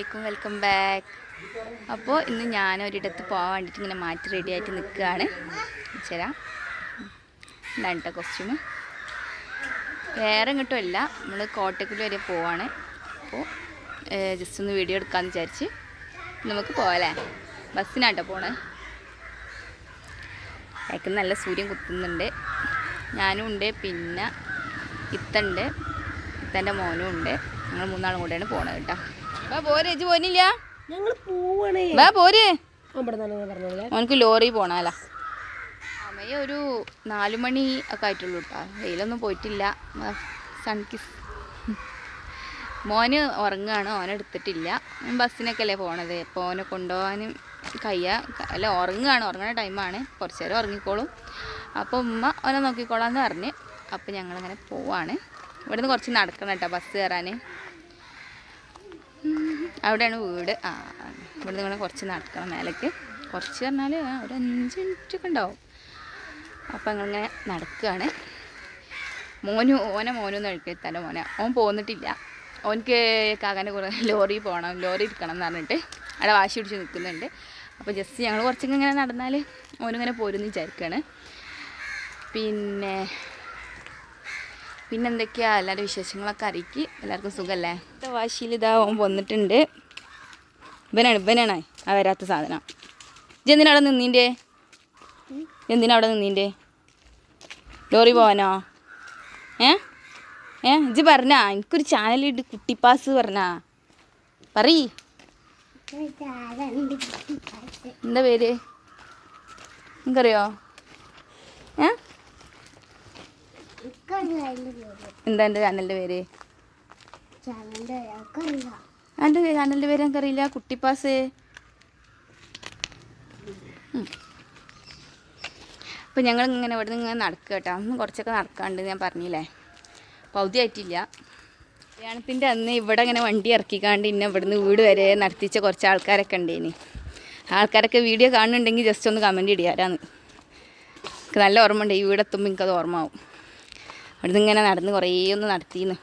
അലൈക്കും welcome back. അപ്പോൾ ഇന്ന് ഞാൻ ഒരിടത്ത് പോകാൻ വേണ്ടിയിട്ട് ഇങ്ങനെ മാറ്റി റെഡി ആയിട്ട് നിൽക്കുകയാണ് ചേരാ ഇതാണ് കേട്ടോ വേറെ ഇങ്ങോട്ടും അല്ല നമ്മൾ കോട്ടക്കൽ വരെ പോവാണ്. അപ്പോൾ ജസ്റ്റ് ഒന്ന് വീഡിയോ എടുക്കാന്ന് വിചാരിച്ച് നമുക്ക് പോകാമല്ലേ ബസ്സിനാട്ടോ പോണേ. അയക്കുന്ന നല്ല സൂര്യൻ കുത്തുന്നുണ്ട്. ഞാനും ഉണ്ട് പിന്നെ ഇത്തണ്ട് ഇത്തന്റെ മോനും ഉണ്ട്. ഞങ്ങൾ മൂന്നാളും കൂടെയാണ് പോണത് കേട്ടോ വാ പോരെ ഇജ്ജ് പോനില്ല ഞങ്ങൾ പോവാണേ. വാ പോര്. ഇവിടെ തന്നെ അവനക്ക് ലോറി പോണാല. സമയം ഒരു നാലു മണി ഒക്കെ ആയിട്ടുള്ളൂ കേട്ടോ വെയിലൊന്നും പോയിട്ടില്ല. സൺകിസ് മോന് ഉറങ്ങുകയാണ് ഓനെടുത്തിട്ടില്ല ബസ്സിനൊക്കെ അല്ലേ പോണത്. അപ്പോൾ ഓനെ കൊണ്ടുപോകാനും കയ്യ. അല്ല ഉറങ്ങുകയാണ് ഉറങ്ങുന്ന ടൈമാണ്. കുറച്ച് നേരം ഉറങ്ങിക്കോളും. അപ്പോൾ ഉമ്മ ഓനെ നോക്കിക്കോളാന്ന് പറഞ്ഞ്. അപ്പോൾ ഞങ്ങളങ്ങനെ പോവാണ്. ഇവിടുന്ന് കുറച്ച് നടക്കണം കേട്ടോ ബസ് കയറാൻ അവിടെയാണ് വീട്. ആ ഇവിടെ നിങ്ങൾ കുറച്ച് നടക്കണം മേലേക്ക്. കുറച്ച് പറഞ്ഞാൽ ഒരു അഞ്ച് മിനിറ്റ് ഒക്കെ ഉണ്ടാവും. അപ്പം അങ്ങനെ നടക്കുകയാണ് മോനു ഓനെ മോനു മോനൊന്നും എഴുക്കെത്താല മോനെ. ഓൻ പോന്നിട്ടില്ല. ഓനക്ക് കാക്കാന്റെ കുറേ ലോറി പോകണം ലോറി ഇരിക്കണം എന്ന് പറഞ്ഞിട്ട് അവിടെ വാശി പിടിച്ച് നിൽക്കുന്നുണ്ട്. അപ്പോൾ ജസ്റ്റ് ഞങ്ങൾ കുറച്ചൊക്കെ ഇങ്ങനെ നടന്നാൽ ഓനിങ്ങനെ പോരുമെന്ന് വിചാരിക്കുകയാണ് പിന്നെ പിന്നെ എന്തൊക്കെയാ എല്ലാവരുടെ വിശേഷങ്ങളൊക്കെ അറിയിക്ക്. എല്ലാവർക്കും സുഖമല്ലേ ഇത്ത വാശിയിൽ ഇതാവും വന്നിട്ടുണ്ട്. ഇവനാണ് ഇവനാണ് ആ വരാത്ത സാധനം. ഇജ്ജ് എന്തിനാ അവിടെ നിന്നീന്റെ? എന്തിനാ അവിടെ നിന്നീന്റെ? ലോറി പോവാനോ? ഏ? ഏ? ഇജ്ജ് പറഞ്ഞാ എനിക്കൊരു ചാനലിട്ട് കുട്ടിപ്പാസ് പറഞ്ഞാ. പറയ്. എന്താ പേര്? നിനക്കറിയോ? ഏ? എന്താ എന്റെ ചാനലിന്റെ പേര്? എന്റെ ചാനലിന്റെ പേര് എനിക്കറിയില്ല. കുട്ടിപ്പാസ്. അപ്പൊ ഞങ്ങൾ ഇങ്ങനെ ഇവിടെ നിന്ന് ഇങ്ങനെ നടക്കുക കേട്ടോ. അന്ന് കുറച്ചൊക്കെ നടക്കാണ്ട് ഞാൻ പറഞ്ഞില്ലേ? പൗതി ആയിട്ടില്ല കല്യാണത്തിന്റെ അന്ന് ഇവിടെ ഇങ്ങനെ വണ്ടി ഇറക്കിക്കാണ്ട് ഇന്നെ ഇവിടുന്ന് വീട് വരെ നടത്തിച്ച കുറച്ച് ആൾക്കാരൊക്കെ ഉണ്ടേനി. ആൾക്കാരൊക്കെ വീഡിയോ കാണുന്നുണ്ടെങ്കിൽ ജസ്റ്റ് ഒന്ന് കമന്റ് ഇടിയാരാന്ന് നല്ല ഓർമ്മ ഉണ്ട്. ഈ വീടെത്തുമ്പോൾ എനിക്കത് ഓർമ്മ ആവും. ഇവിടുന്ന് ഇങ്ങനെ നടന്ന് കുറേ ഒന്ന് നടത്തിന്ന്.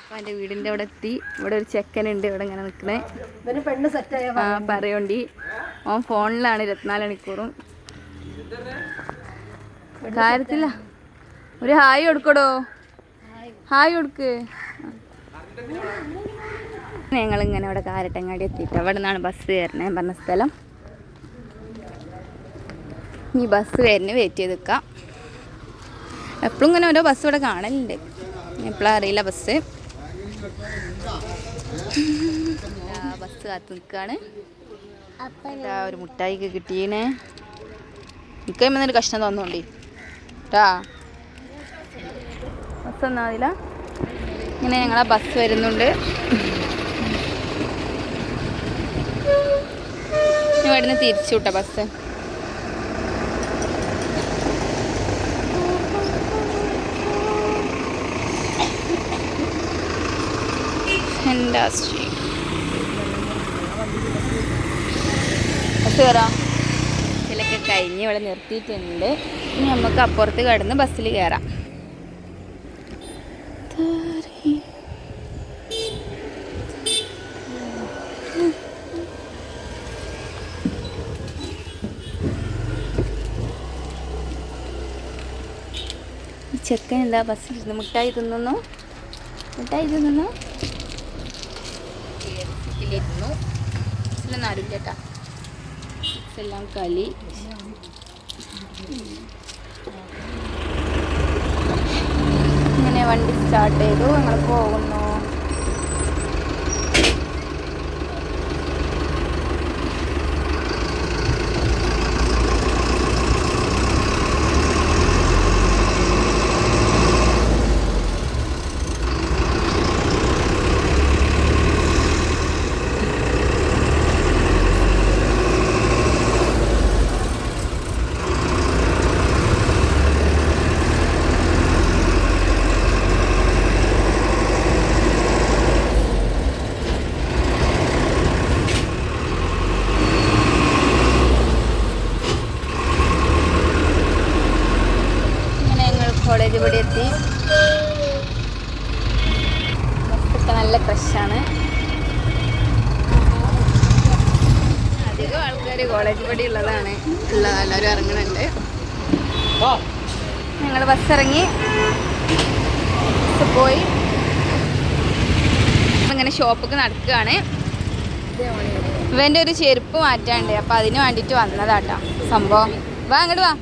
അപ്പം എന്റെ വീടിന്റെ അവിടെ എത്തി. ഇവിടെ ഒരു ചെക്കനുണ്ട് ഇവിടെ ഇങ്ങനെ നിൽക്കണേ. പെണ്ണ് സെറ്റായ ആ പറയോണ്ടി. ഓൻ ഫോണിലാണ് ഇരുപത്തിനാല് മണിക്കൂറും കാര്യത്തില്ല ഒരു ഹായ് കൊടുക്കടോ. ഹായ് കൊടുക്ക്. ഞങ്ങളിങ്ങനെ ഇവിടെ കാരട്ടങ്ങാടി എത്തിയിട്ട് അവിടെ നിന്നാണ് ബസ് കയറണേ പറഞ്ഞ സ്ഥലം. ഈ ബസ് വരുന്ന വെയിറ്റ് ചെയ്ത് നിൽക്കാം എപ്പോഴും ഇങ്ങനെ ഓരോ ബസ് ഇവിടെ കാണലുണ്ട്. എപ്പോഴും അറിയില്ല ബസ്. ബസ് കാത്തു നിൽക്കുകയാണ് ഒരു മുട്ടായി കിട്ടിയേനെ എനിക്ക് ഒരു കഷ്ണം തോന്നുന്നുണ്ട് കേട്ടാ ബസ് ഒന്നാവില്ല ഇങ്ങനെ ഞങ്ങളെ ബസ് വരുന്നുണ്ട്. ഇവിടുന്ന് തിരിച്ചു വിട്ട ബസ്. ഫാന്റാസ്റ്റിക് ബസ് കയറാം ഇതിലൊക്കെ കഴിഞ്ഞ് ഇവിടെ നിർത്തിയിട്ടുണ്ട്. ഇനി നമുക്ക് അപ്പുറത്ത് കിടന്ന് ബസ്സിൽ കയറാം ചെക്കൻ എന്താ ബസ്സിലിരുന്ന് മുട്ടായി തിന്നുന്നു? മുട്ടായി തിന്നുന്നു? ബസ്സിലൊന്നും ആരും കേട്ടാ എല്ലാം കലി ഇങ്ങനെ വണ്ടി സ്റ്റാർട്ട് ചെയ്തു. ഞങ്ങൾ പോകുന്നു. ഇവിടെ എത്തി. ഒക്കെ നല്ല ക്രഷാണ്. അധികം ആൾക്കാർ കോളേജ് പടി ഉള്ളതാണ്. ഉള്ളത് എല്ലാവരും ഇറങ്ങുന്നുണ്ട് ഞങ്ങൾ ബസ് ഇറങ്ങി. പോയി. ഇങ്ങനെ ഷോപ്പൊക്കെ നടക്കുകയാണ്. ഇവന്റെ ഒരു ചെരുപ്പ് മാറ്റാണ്ട് അപ്പം അതിന് വേണ്ടിയിട്ട് വന്നതാട്ടോ. സംഭവം. വാ അങ്ങോട്ട് വാ.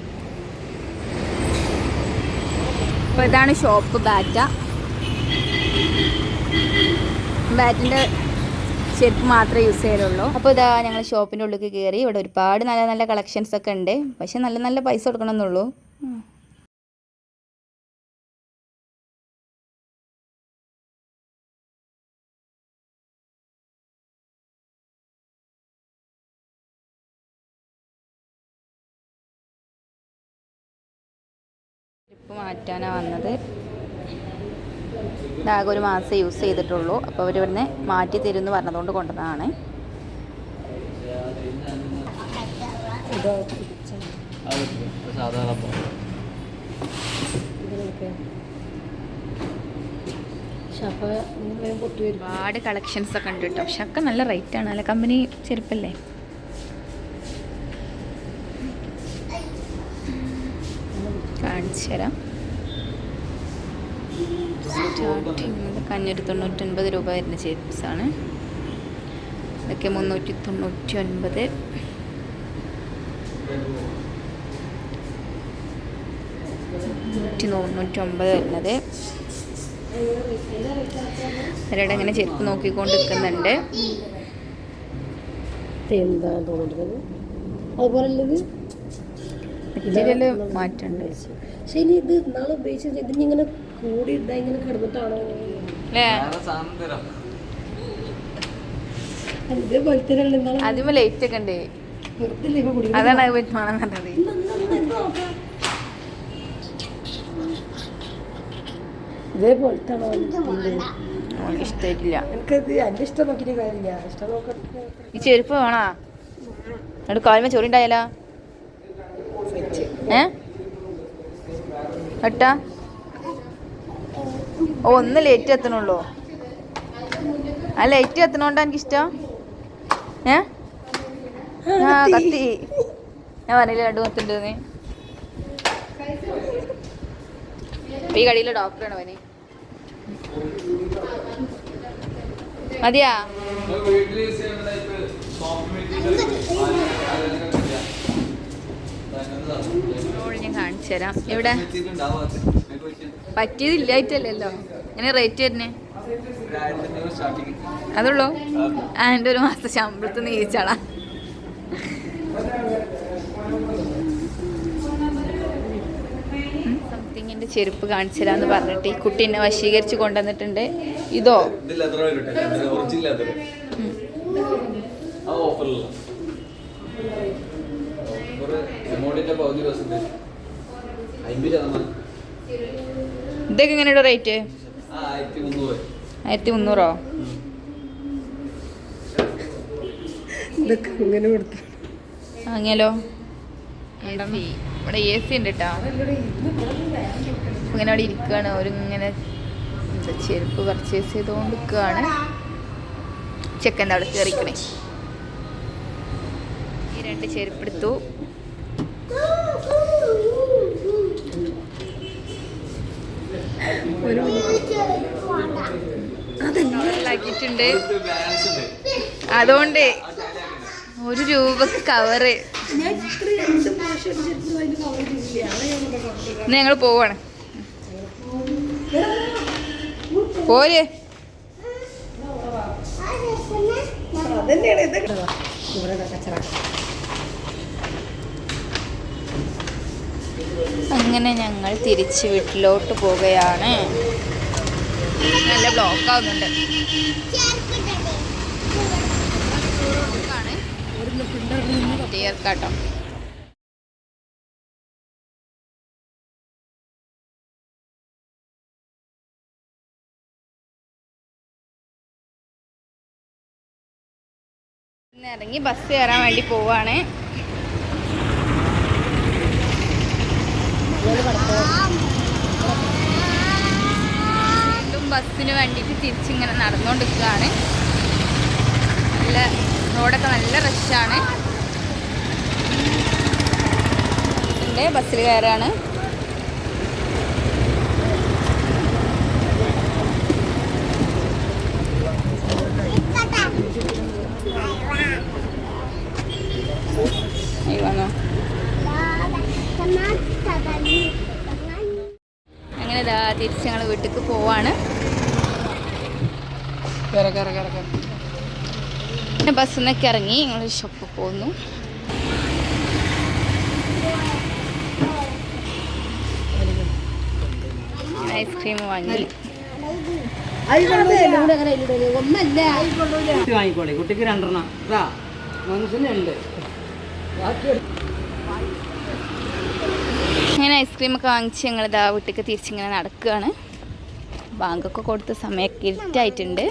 അപ്പോൾ ഇതാണ് ഷോപ്പ് ബാറ്റ ബാറ്റിന്റെ ചെരുപ്പ് മാത്രമേ യൂസ് ചെയ്യലുള്ളൂ. അപ്പോൾ ഇതാ ഞങ്ങൾ ഷോപ്പിന്റെ ഉള്ളിൽ കയറി ഇവിടെ ഒരുപാട് നല്ല നല്ല കളക്ഷൻസ് ഒക്കെ ഉണ്ട്. പക്ഷെ നല്ല നല്ല പൈസ കൊടുക്കണം ഉം. മാറ്റാനാണ് വന്നത്. ഇതാകെ ഒരു മാസം യൂസ് ചെയ്തിട്ടുള്ളൂ. അപ്പോൾ അവർ ഇവിടുന്ന് മാറ്റി തരുമെന്ന് പറഞ്ഞതുകൊണ്ട് കൊണ്ടുവന്നതാണ്. ഒരുപാട് കളക്ഷൻസ് ഒക്കെ ഉണ്ട് കേട്ടോ. പക്ഷെ ഒക്കെ നല്ല റേറ്റ് ആണ് അല്ല കമ്പനി ചെരുപ്പല്ലേ? കാണിച്ചു തരാം. സ്റ്റാർട്ടിങ് അഞ്ഞൂറ്റി തൊണ്ണൂറ്റൊൻപത് രൂപ വരുന്ന ആണ്. ഇതൊക്കെ മുന്നൂറ്റി തൊണ്ണൂറ്റി ഒൻപത് നൂറ്റി തൊണ്ണൂറ്റി ഒമ്പത് വരുന്നത്. അവരുടെ ഇങ്ങനെ ചെരുപ്പ് നോക്കിക്കൊണ്ട് നിൽക്കുന്നുണ്ട് എന്താ തോന്നുന്നത്? അതുപോലെ മെറ്റീരിയൽ മാറ്റമുണ്ട് പക്ഷെ ഇനി ഇത് നാളെ ഉപയോഗിച്ചത് ഇങ്ങനെ കൂടി ഇതാ ഇങ്ങനെ കിടന്നിട്ടാണോ? അല്ലേ സാധനം തരാം ഇതേപോലെ തന്നെ ലൈറ്റ് ഒക്കെ ഉണ്ട്? അതാണ് അത് പറഞ്ഞത്? ഇതേപോലത്തെ ഇഷ്ടമായിട്ടില്ല എനിക്കത് എന്റെ ഇഷ്ടം നോക്കിയിട്ട് കാര്യമില്ല. ഇഷ്ടം ചെരുപ്പ് വേണോ? എന്നിട്ട് കാലുമ ചൊറി ഉണ്ടായാലോ ഏ? ഒന്ന് ലേറ്റ് എത്തണുള്ളൂ. ആ ലേറ്റ് എത്തണോണ്ടാ എനിക്കിഷ്ടം. ഏ? ആ കത്തി. ഞാൻ പറഞ്ഞില്ല രണ്ട് കത്തുണ്ടെന്ന്? ഈ കടയിലെ ഡോക്ടറാണ് അവന്. മതിയാ? ഇപ്പോൾ ഞാൻ കാണിച്ചു തരാം. എവിടെ? പറ്റിയതില്ലായിട്ടല്ലല്ലോ ഇങ്ങനെ റേറ്റ് വരുന്നേ? അതുള്ളൂ? ആ എന്റെ ഒരു മാസത്തെ ശമ്പളത്തിൽ നിന്ന് ഈച്ചാളാ സംതിങ്ങിന്റെ ചെരുപ്പ് കാണിച്ചു തരാമെന്ന് പറഞ്ഞിട്ട് ഈ കുട്ടി എന്നെ വശീകരിച്ച് കൊണ്ടുവന്നിട്ടുണ്ട്. ഇതോ? ഇത് എമൗണ്ടിന്റെ പകുതി പെർസെന്റേജ് അമ്പത് ശതമാനം ഇതൊക്കെ എങ്ങനെയുടെ റേറ്റ് ആ ആയിരത്തി മുന്നൂറ്. ആയിരത്തി മുന്നൂറോ? ഇതൊക്കെ ഇങ്ങനെ കൊടുത്തു. വാങ്ങിയാലോ ഇവിടെ എ സി ഉണ്ട് കേട്ടോ ഇങ്ങനെ അവിടെ ഇരിക്കുകയാണ് അവരിങ്ങനെ എന്താ ചെരുപ്പ് പർച്ചേസ് ചെയ്തുകൊണ്ട് നിൽക്കുകയാണ് ചെക്കന്റെ അവിടെ കയറിക്കണേ ഈ രണ്ട് ചെരുപ്പ് എടുത്തു. ഒരു ആക്കിയിട്ടുണ്ട് അതുകൊണ്ട് ഒരു രൂപക്ക് കവറ് ഞങ്ങൾ പോവാണ്. പോരെ. അതന്നെയാണ് ഇതൊക്കെ ഇവിടെ ഇതാ കച്ചറ അങ്ങനെ ഞങ്ങൾ തിരിച്ച് വീട്ടിലോട്ട് പോവുകയാണ്. നല്ല ബ്ലോക്ക് ആവുന്നുണ്ട് ഇന്ന് ഇറങ്ങി ബസ് കയറാൻ വേണ്ടി പോവാണ് വീണ്ടും ബസ്സിന് വേണ്ടിയിട്ട് തിരിച്ചിങ്ങനെ നടന്നുകൊണ്ടിരിക്കുകയാണ് നല്ല റോഡൊക്കെ നല്ല റഷാണ്. ബസ്സിൽ കയറാണ് ഈ വന്നോ അങ്ങനെ ഇതാ തിരിച്ച് ഞങ്ങൾ വീട്ടിലേക്ക് പോവാണ് പിന്നെ ബസ്സിൽ നിന്നൊക്കെ ഇറങ്ങി ഞങ്ങൾ ഷോപ്പിൽ പോന്നു. ഐസ്ക്രീം വാങ്ങി. വാങ്ങിക്കോളെ കുട്ടിക്ക് രണ്ടെണ്ണം. ഇതാ മനസ്സിന് ഉണ്ട് അങ്ങനെ ഐസ്ക്രീമൊക്കെ വാങ്ങിച്ച് ഞങ്ങൾ ഇതാ വീട്ടിലേക്ക് തിരിച്ചിങ്ങനെ നടക്കുകയാണ് ബാങ്കൊക്കെ കൊടുത്ത സമയമൊക്കെ ഇരുട്ടായിട്ടുണ്ട്.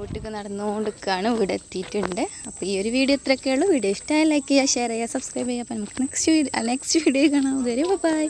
വീട്ടിലേക്ക് നടന്നുകൊണ്ടിരിക്കുകയാണ്. ഇവിടെ എത്തിയിട്ടുണ്ട്. അപ്പോൾ ഈ ഒരു വീഡിയോ ഇത്രയൊക്കെ ഉള്ളൂ. വീഡിയോ ഇഷ്ടമായി ലൈക്ക് ചെയ്യുക ഷെയർ ചെയ്യുക സബ്സ്ക്രൈബ് ചെയ്യുക. അപ്പോൾ നമുക്ക് നെക്സ്റ്റ് വീഡിയോ നെക്സ്റ്റ് വീഡിയോ കാണാം. ഇതുവരെ ബൈ